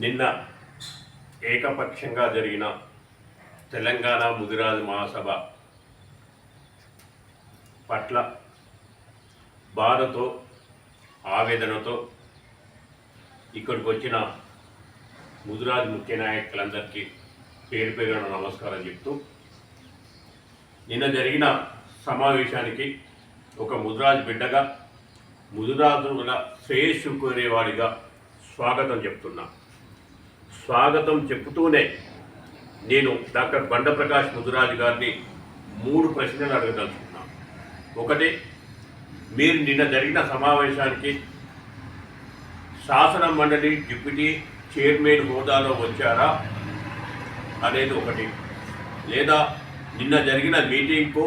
నిన్న ఏకపక్షంగా జరిగిన తెలంగాణ ముదిరాజు మహాసభ పట్ల బాధతో ఆవేదనతో ఇక్కడికి వచ్చిన ముదిరాజు ముఖ్య నాయకులందరికీ పేరు పేరున నమస్కారం చెప్తూ నిన్న జరిగిన సమావేశానికి ఒక ముదిరాజు బిడ్డగా ముదిరాజుల శ్రేయస్సు కోరేవాడిగా స్వాగతం చెప్తున్నా. స్వాగతం చెప్తూనే నేను డాక్టర్ బండప్రకాష్ ముదురాజు గారిని మూడు ప్రశ్నలు అడగదలుచుకున్నాను. ఒకటి మీరు నిన్న జరిగిన సమావేశానికి శాసన మండలి డిప్యూటీ చైర్మన్ హోదాలో వచ్చారా అనేది ఒకటి. లేదా నిన్న జరిగిన మీటింగ్కు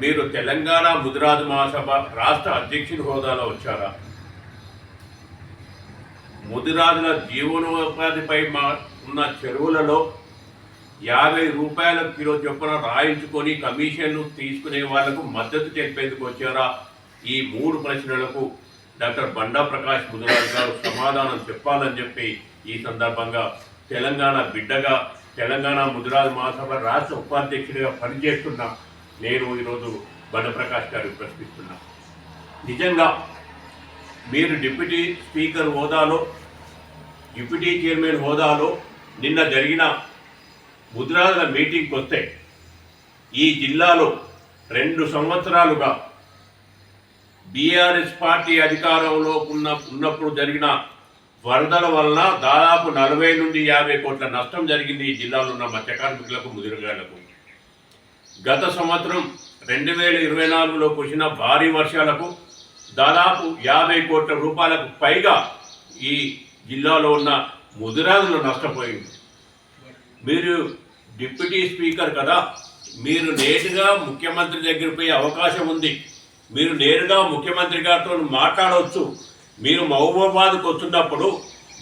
మీరు తెలంగాణ ముదిరాజు మహాసభ రాష్ట్ర అధ్యక్షుడి హోదాలో వచ్చారా? ముదిరాజుల జీవనోపాధిపై మా ఉన్న చెరువులలో యాభై రూపాయల కిలో చొప్పున రాయించుకొని కమిషన్లు తీసుకునే వాళ్ళకు మద్దతు తెలిపేందుకు వచ్చారా? ఈ మూడు ప్రశ్నలకు డాక్టర్ బండా ప్రకాష్ ముదిరాజు గారు సమాధానం చెప్పాలని చెప్పి ఈ సందర్భంగా తెలంగాణ బిడ్డగా తెలంగాణ ముదిరాజు మహాసభ రాష్ట్ర ఉపాధ్యక్షుడిగా పనిచేస్తున్న నేను ఈరోజు బండప్రకాష్ గారు ప్రశ్నిస్తున్నా. నిజంగా మీరు డిప్యూటీ స్పీకర్ హోదాలో డిప్యూటీ చైర్మన్ హోదాలో నిన్న జరిగిన ముద్రాల మీటింగ్కి వస్తే ఈ జిల్లాలో రెండు సంవత్సరాలుగా బీఆర్ఎస్ పార్టీ అధికారంలో ఉన్న ఉన్నప్పుడు జరిగిన వరదల వలన దాదాపు నలభై నుండి యాభై కోట్ల నష్టం జరిగింది ఈ జిల్లాలో ఉన్న మత్స్యకార్మికులకు ముదిరగాళ్ళకు. గత సంవత్సరం రెండు వేల ఇరవై నాలుగులో కురిసిన భారీ వర్షాలకు దాదాపు యాభై కోట్ల రూపాయలకు పైగా ఈ జిల్లాలో ఉన్న ముదిరాజులు నష్టపోయింది. మీరు డిప్యూటీ స్పీకర్ కదా మీరు నేరుగా ముఖ్యమంత్రి దగ్గర పోయే అవకాశం ఉంది. మీరు నేరుగా ముఖ్యమంత్రి గారితో మాట్లాడవచ్చు మీరు మహబూబాబాద్కు వస్తున్నప్పుడు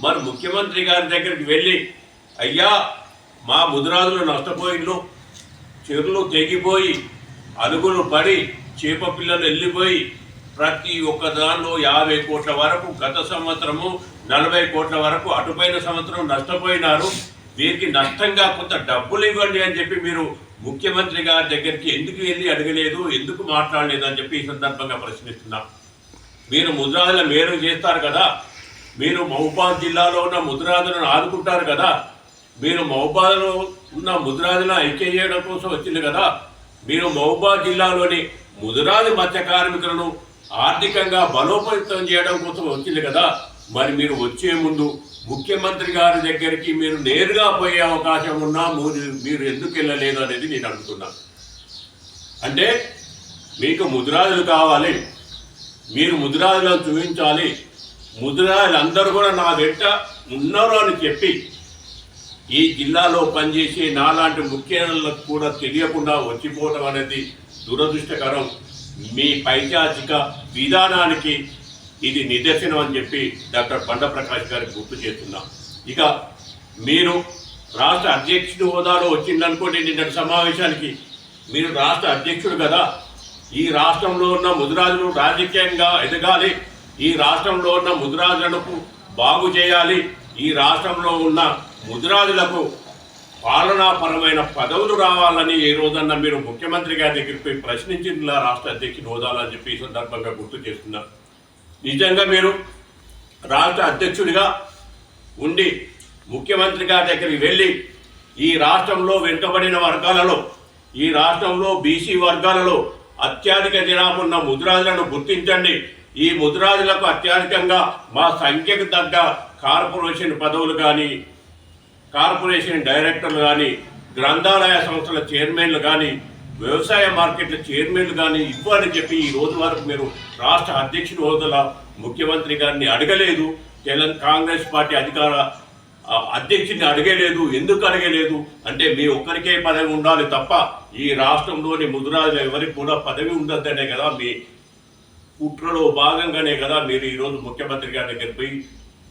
మరి ముఖ్యమంత్రి గారి దగ్గరికి వెళ్ళి అయ్యా మా ముదిరాజులు నష్టపోయిండ్రు చెరువులు తెగిపోయి అలుగులు పడి చేప పిల్లలు వెళ్ళిపోయి ప్రతి ఒక్క దానిలో యాభై కోట్ల వరకు గత సంవత్సరము నలభై కోట్ల వరకు అటుపైన సంవత్సరం నష్టపోయినారు. వీరికి నష్టంగా కొంత డబ్బులు ఇవ్వండి అని చెప్పి మీరు ముఖ్యమంత్రి గారి దగ్గరికి ఎందుకు వెళ్ళి అడగలేదు ఎందుకు మాట్లాడలేదు అని చెప్పి ఈ సందర్భంగా ప్రశ్నిస్తున్నా. మీరు ముద్రాదుల మేలు చేస్తారు కదా. మీరు మహబాద్ జిల్లాలో ఉన్న ముద్రాదులను ఆదుకుంటారు కదా. మీరు మహబాద్లో ఉన్న ముద్రాదులను ఐక్యం చేయడం కోసం వచ్చింది కదా. మీరు మహబాద్ జిల్లాలోని ముదురాది మత్స్య కార్మికులను ఆర్థికంగా బలోపేతం చేయడం కోసం వచ్చింది కదా. మరి మీరు వచ్చే ముందు ముఖ్యమంత్రి గారి దగ్గరికి మీరు నేరుగా పోయే అవకాశం ఉన్నా మీరు- మీరు ఎందుకు వెళ్ళలేదు అనేది నేను అడుగుతున్నాను అంటే మీకు ముద్రాజులు కావాలి. మీరు ముద్రాజులను చూపించాలి. ముద్రాజులు అందరూ కూడా నా వెంట ఉన్నారు అని చెప్పి ఈ జిల్లాలో పనిచేసే నాలాంటి ముఖ్యాలకు కూడా తెలియకుండా వచ్చిపోవడం అనేది దురదృష్టకరం. మీ పైచాచిక విధానానికి ఇది నిదర్శనం అని చెప్పి డాక్టర్ బండ ప్రకాష్ గారికి గుర్తు చేస్తున్నాం. ఇక మీరు రాష్ట్ర అధ్యక్షుడు హోదాలో వచ్చిందనుకోండి నిన్నటి సమావేశానికి. మీరు రాష్ట్ర అధ్యక్షుడు కదా. ఈ రాష్ట్రంలో ఉన్న ముదిరాజులు రాజకీయంగా ఎదగాలి. ఈ రాష్ట్రంలో ఉన్న ముదిరాజులకు బాగు చేయాలి. ఈ రాష్ట్రంలో ఉన్న ముదిరాజులకు పాలనాపరమైన పదవులు రావాలని ఏ రోజన్నా మీరు ముఖ్యమంత్రి గారి దగ్గరికి పోయి ప్రశ్నించిందిలా రాష్ట్ర అధ్యక్షుని హోదాలని చెప్పి ఈ సందర్భంగా గుర్తు చేస్తున్నారు నిజంగా మీరు రాష్ట్ర అధ్యక్షుడిగా ఉండి ముఖ్యమంత్రి గారి దగ్గరికి వెళ్ళి ఈ రాష్ట్రంలో వెనుకబడిన వర్గాలలో ఈ రాష్ట్రంలో బీసీ వర్గాలలో అత్యధిక జనాభా ఉన్న ముద్రాజులను గుర్తించండి. ఈ ముద్రాజులకు అత్యధికంగా మా సంఖ్యకు తగ్గ కార్పొరేషన్ పదవులు కానీ కార్పొరేషన్ డైరెక్టర్లు కానీ గ్రంథాలయ సంస్థల చైర్మన్లు కానీ వ్యవసాయ మార్కెట్ల చైర్మన్లు కానీ ఇవ్వాలని చెప్పి ఈ రోజు వరకు మీరు రాష్ట్ర అధ్యక్షుడి హోదాల ముఖ్యమంత్రి గారిని అడగలేదు తెలంగాణ కాంగ్రెస్ పార్టీ అధికార అధ్యక్షుడిని అడగలేదు ఎందుకు అడగలేదు? అంటే మీ ఒక్కరికే పదవి ఉండాలి తప్ప ఈ రాష్ట్రంలోని ముదురాజులు ఎవరికి కూడా పదవి ఉండద్దనే కదా మీ కుట్రలో భాగంగానే కదా మీరు ఈరోజు ముఖ్యమంత్రి గారి దగ్గర పోయి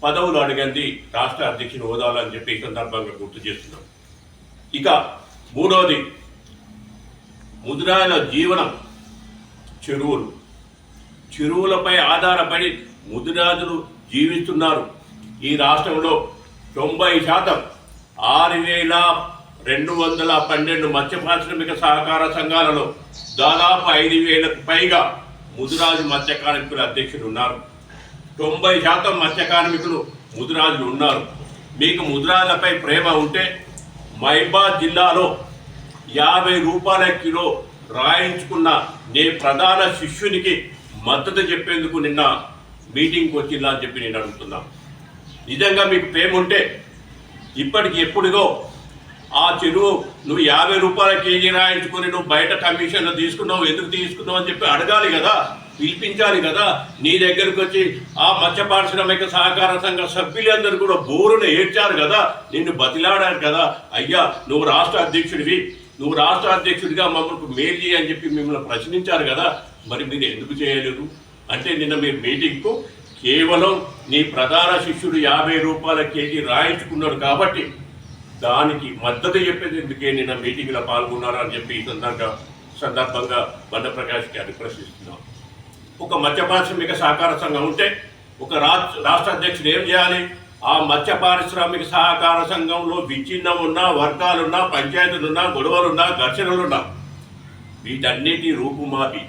పదవులు అడిగింది రాష్ట్ర అధ్యక్షుని హోదాలు అని చెప్పి ఈ సందర్భంగా గుర్తు చేస్తున్నాం. ఇక మూడవది ముదిరాజుల జీవనం చెరువులు. చెరువులపై ఆధారపడి ముదిరాజులు జీవిస్తున్నారు. ఈ రాష్ట్రంలో తొంభై శాతం ఆరు వేల రెండు వందల పన్నెండు మత్స్య పారిశ్రామిక సహకార సంఘాలలో దాదాపు ఐదు వేలకు పైగా ముదురాజు మత్స్య కార్మికుల అధ్యక్షులు ఉన్నారు. తొంభై శాతం మత్స్య కార్మికులు ముదిరాజులు ఉన్నారు. మీకు ముదిరాజులపై ప్రేమ ఉంటే మహిబాద్ జిల్లాలో యాభై రూపాయల కిలో రాయించుకున్న నే ప్రధాన శిష్యునికి మద్దతు చెప్పేందుకు నిన్న మీటింగ్కి వచ్చిందా అని చెప్పి నేను అడుగుతున్నా. నిజంగా మీకు ప్రేమ ఉంటే ఇప్పటికి ఎప్పుడుగో ఆ చెరువు నువ్వు యాభై రూపాయల కేజీ రాయించుకొని నువ్వు బయట కమిషన్లో తీసుకున్నావు ఎందుకు తీసుకున్నావు అని చెప్పి అడగాలి కదా. పిలిపించాలి కదా. నీ దగ్గరకు వచ్చి ఆ మత్స్య పారిశ్రామిక సహకార సంఘ సభ్యులందరూ కూడా బోరును ఏడ్చారు కదా. నిన్ను బతిలాడారు కదా. అయ్యా నువ్వు రాష్ట్ర అధ్యక్షుడివి. నువ్వు రాష్ట్ర అధ్యక్షుడిగా మమ్మల్ని మేలు చేయి అని చెప్పి మిమ్మల్ని ప్రశ్నించారు కదా. మరి మీరు ఎందుకు చేయలేరు అంటే నిన్న మీరు మీటింగ్కు కేవలం నీ ప్రధాన శిష్యుడు యాభై రూపాయల కేజీ రాయించుకున్నాడు కాబట్టి దానికి మద్దతు చెప్పేది ఎందుకే నిన్న మీటింగ్లో పాల్గొన్నారని అని చెప్పి ఈ సందర్భంగా సందర్భంగా బండప్రకాష్ గారిని ప్రశ్నిస్తున్నాం. ఒక మత్స్య పారిశ్రామిక సహకార సంఘం ఉంటే ఒక రాష్ట్ర రాష్ట్ర అధ్యక్షుడు ఏం చేయాలి? ఆ మత్స్య పారిశ్రామిక సహకార సంఘంలో విచ్ఛిన్నం ఉన్నా వర్గాలున్నా పంచాయతీలున్నా గొడవలున్నా ఘర్షణలున్నా వీటన్నిటి రూపుమాపి.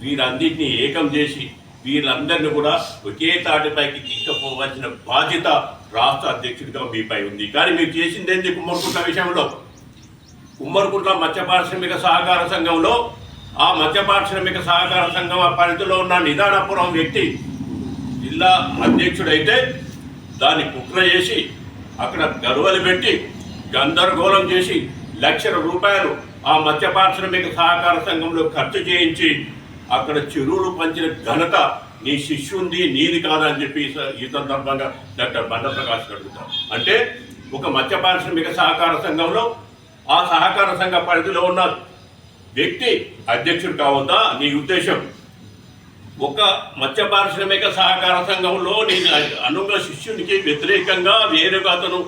వీరందరినీ ఏకం చేసి వీళ్ళందరినీ కూడా ఒకే తాటిపైకి తీసుకుపోవాల్సిన బాధ్యత రాష్ట్ర అధ్యక్షుడిగా మీపై ఉంది. కానీ మీరు చేసింది ఏంటి కుమ్మరికుంట విషయంలో? కుమ్మరికుంట్ల మత్స్య పారిశ్రామిక సహకార సంఘంలో ఆ మత్స్య పారిశ్రామిక సహకార సంఘం ఆ పరిధిలో ఉన్న నిదానపురం వ్యక్తి జిల్లా అధ్యక్షుడైతే దాన్ని కుట్ర చేసి అక్కడ గరువలు పెట్టి గందరగోళం చేసి లక్షల రూపాయలు ఆ మత్స్య పారిశ్రామిక సహకార సంఘంలో ఖర్చు చేయించి అక్కడ చెరువులు పంచిన ఘనత నీ శిష్యుంది నీది కాదని చెప్పి ఈ ఈ సందర్భంగా డాక్టర్ బండప్రకాష్ అడుగుతాం అంటే ఒక మత్స్య పారిశ్రామిక సహకార సంఘంలో ఆ సహకార సంఘ పరిధిలో ఉన్న వ్యక్తి అధ్యక్షుడు కావద్దా? నీ ఉద్దేశం. ఒక మత్స్య పారిశ్రామిక సహకార సంఘంలో నేను అనుంగ శిష్యునికి వ్యతిరేకంగా వేరొక అతను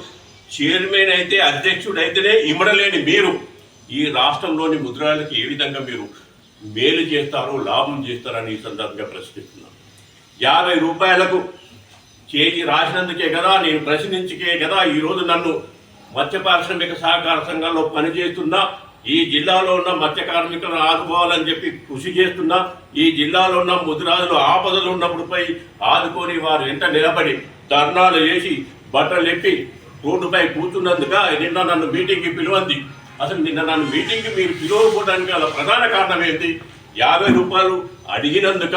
చైర్మన్ అయితే అధ్యక్షుడు అయితేనే ఇమ్మడలేని మీరు. ఈ రాష్ట్రంలోని ముద్రాలకి ఏ విధంగా మీరు మేలు చేస్తారో లాభం చేస్తారని ఈ సందర్భంగా ప్రశ్నిస్తున్నాను. యాభై రూపాయలకు కేజీ రాసినందుకే కదా నేను ప్రశ్నించకే కదా ఈరోజు నన్ను మత్స్య పారిశ్రామిక సహకార సంఘంలో పనిచేస్తున్నా ఈ జిల్లాలో ఉన్న మత్స్య కార్మికులను ఆదుకోవాలని చెప్పి కృషి చేస్తున్నా ఈ జిల్లాలో ఉన్న ముదిరాజులు ఆపదలు ఉన్నప్పుడు పోయి ఆదుకొని వారు ఎంత నిలబడి ధర్నాలు చేసి బట్టలు ఎప్పి రోడ్డుపై కూర్చున్నందుక నిన్న నన్ను మీటింగ్కి పిలువంది. అసలు నిన్న నన్ను మీటింగ్కి మీరు పిలువకపోవడానికి గల ప్రధాన కారణం ఏంటి? యాభై రూపాయలు అడిగినందుక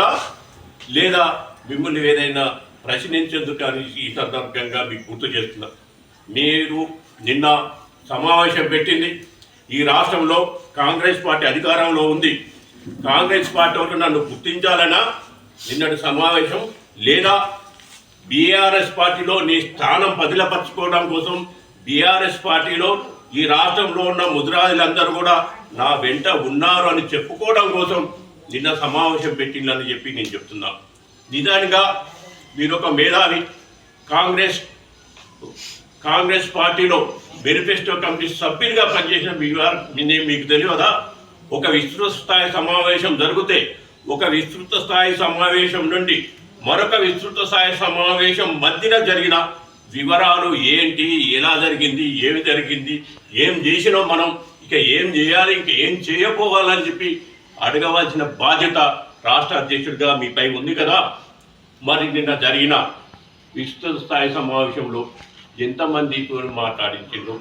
లేదా మిమ్మల్ని ఏదైనా ప్రశ్నించేందుకు అని ఈ సందర్భంగా మీకు గుర్తు చేస్తున్నా. మీరు నిన్న సమావేశం పెట్టింది. ఈ రాష్ట్రంలో కాంగ్రెస్ పార్టీ అధికారంలో ఉంది. కాంగ్రెస్ పార్టీ వాళ్ళు నన్ను గుర్తించాలన్నా నిన్నటి సమావేశం లేదా బీఆర్ఎస్ పార్టీలో నీ స్థానం పదిలపరచుకోవడం కోసం బీఆర్ఎస్ పార్టీలో ఈ రాష్ట్రంలో ఉన్న ముదిరాజులందరూ కూడా నా వెంట ఉన్నారు అని చెప్పుకోవడం కోసం నిన్న సమావేశం పెట్టిందని చెప్పి నేను చెప్తున్నా. నిజానికి మీరు ఒక మేధావి. కాంగ్రెస్ కాంగ్రెస్ పార్టీలో మేనిఫెస్టో కమిటీ సభ్యునిగా పనిచేసిన మీ మీకు తెలియదా? ఒక విస్తృత స్థాయి సమావేశం జరిగితే ఒక విస్తృత స్థాయి సమావేశం నుండి మరొక విస్తృత స్థాయి సమావేశం మధ్యన జరిగిన వివరాలు ఏంటి ఎలా జరిగింది ఏమి జరిగింది ఏం చేసినాం మనం ఇక ఏం చేయాలి ఇంక ఏం చేయకపోవాలని చెప్పి అడగవలసిన బాధ్యత రాష్ట్ర అధ్యక్షుడిగా మీపై ఉంది కదా? మరి నిన్న జరిగిన విస్తృత స్థాయి సమావేశంలో ఎంతమంది మాట్లాడించిండ్రు?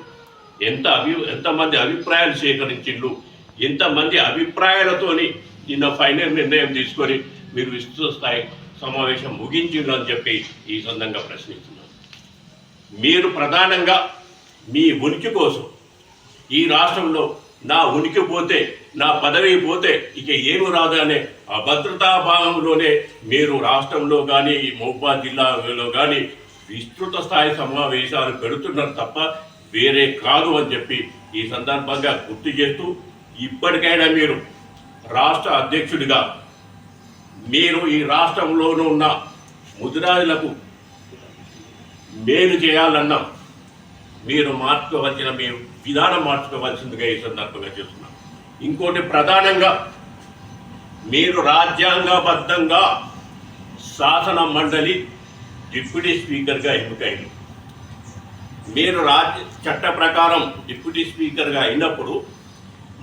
ఎంత అభి ఎంతమంది అభిప్రాయాలు సేకరించిండ్రు? ఎంతమంది అభిప్రాయాలతోని నిన్న ఫైనల్ నిర్ణయం తీసుకొని మీరు విస్తృత స్థాయి సమావేశం ముగించిండ్రు అని చెప్పి ఈ సందర్భంగా ప్రశ్నిస్తున్నాను. మీరు ప్రధానంగా మీ ఉనికి కోసం ఈ రాష్ట్రంలో నా ఉనికి పోతే నా పదవి పోతే ఇక ఏమి రాదు అనే అభద్రతా భావంలోనే మీరు రాష్ట్రంలో కానీ ఈ మోపా జిల్లాలో కానీ విస్తృత స్థాయి సమావేశాలు పెడుతున్నారు తప్ప వేరే కాదు అని చెప్పి ఈ సందర్భంగా గుర్తు చేస్తూ ఇప్పటికైనా మీరు రాష్ట్ర అధ్యక్షుడిగా మీరు ఈ రాష్ట్రంలోనూ ఉన్న ముదిరాజులకు మేలు చేయాలన్నా మీరు మార్చుకోవాల్సిన మీ విధానం మార్చుకోవాల్సిందిగా ఈ సందర్భంగా చేస్తున్నాం. ఇంకోటి ప్రధానంగా మీరు రాజ్యాంగబద్ధంగా శాసన మండలి డిప్యూటీ స్పీకర్గా ఎన్నికైంది. మీరు రాజ్య చట్ట ప్రకారం డిప్యూటీ స్పీకర్గా అయినప్పుడు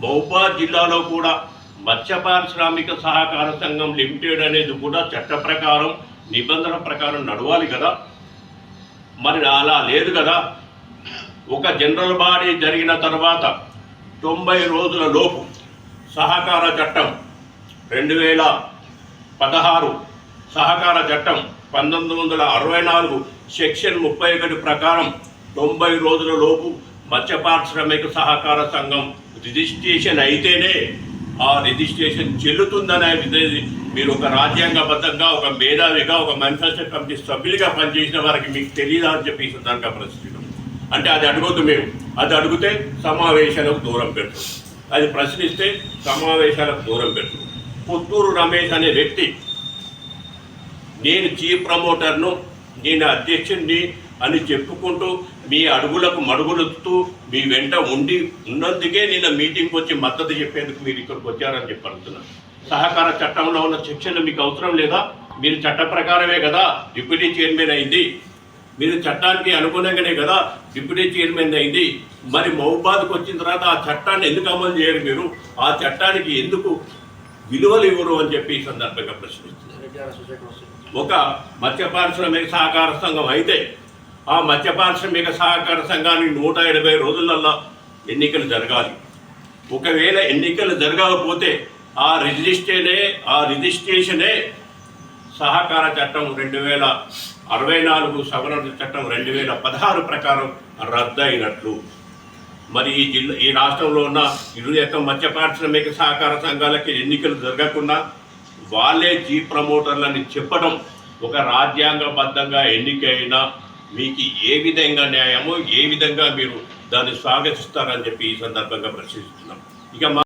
మహబాద్ జిల్లాలో కూడా మత్స్య పారిశ్రామిక సహకార సంఘం లిమిటెడ్ అనేది కూడా చట్ట ప్రకారం నిబంధన ప్రకారం నడవాలి కదా. మరి అలా లేదు కదా. ఒక జనరల్ బాడీ జరిగిన తర్వాత తొంభై రోజుల లోపు సహకార చట్టం రెండు వేల పదహారు సహకార చట్టం పంతొమ్మిది వందల అరవై నాలుగు సెక్షన్ ముప్పై ఒకటి ప్రకారం తొంభై రోజుల లోపు మత్స్య పారిశ్రామిక సహకార సంఘం రిజిస్ట్రేషన్ అయితేనే ఆ రిజిస్ట్రేషన్ చెల్లుతుందనే మీరు ఒక రాజ్యాంగబద్ధంగా ఒక మేధావిగా ఒక మేనిఫెస్టో కమిటీ సభ్యులుగా పనిచేసిన వారికి మీకు తెలియదా అని చెప్పి సందర్భంగా ప్రశ్నించడం అంటే అది అడగొద్దు మేము. అది అడిగితే సమావేశాలకు దూరం పెడుతుంది అది ప్రశ్నిస్తే సమావేశాలకు దూరం పెడుతుంది పుత్తూరు రమేష్ అనే వ్యక్తి నేను చీఫ్ ప్రమోటర్ను నేను అధ్యక్షుడిని అని చెప్పుకుంటూ మీ అడుగులకు మడుగులుతూ మీ వెంట ఉండి ఉన్నందుకే నేను మీటింగ్కి వచ్చి మద్దతు చెప్పేందుకు మీరు ఇక్కడికి వచ్చారని చెప్పి అడుగుతున్నాను. సహకార చట్టంలో ఉన్న శిక్షణ మీకు అవసరం లేదా? మీరు చట్ట ప్రకారమే కదా? డిప్యూటీ చైర్మన్ అయింది. మీరు చట్టానికి అనుగుణంగానే కదా? డిప్యూటీ చైర్మన్ అయింది. మరి మహబాద్కి వచ్చిన తర్వాత ఆ చట్టాన్ని ఎందుకు అమలు చేయరు మీరు? ఆ చట్టానికి ఎందుకు విలువలు ఇవ్వరు అని చెప్పి ఈ సందర్భంగా ప్రశ్నిస్తున్నారు ఒక మత్స్య పారిశ్రామిక సహకార సంఘం అయితే ఆ మత్స్య పారిశ్రామిక సహకార సంఘానికి నూట ఎనభై రోజులలో ఎన్నికలు జరగాలి. ఒకవేళ ఎన్నికలు జరగకపోతే ఆ రిజిస్ట్రేనే ఆ రిజిస్ట్రేషనే సహకార చట్టం రెండు వేల అరవై నాలుగు సవరణ చట్టం రెండు వేల పదహారు ప్రకారం రద్దయినట్లు. మరి ఈ జిల్లా ఈ రాష్ట్రంలో ఉన్న ఇరు యొక్క మత్స్య పారిశ్రామిక సహకార సంఘాలకి ఎన్నికలు జరగకుండా వాళ్ళే జీ ప్రమోటర్లని చెప్పడం ఒక రాజ్యాంగబద్ధంగా ఎన్నికైన మీకు ఏ విధంగా న్యాయమో ఏ విధంగా మీరు దాన్ని స్వాగతిస్తారని చెప్పి ఈ సందర్భంగా ప్రశ్నిస్తున్నాం. ఇక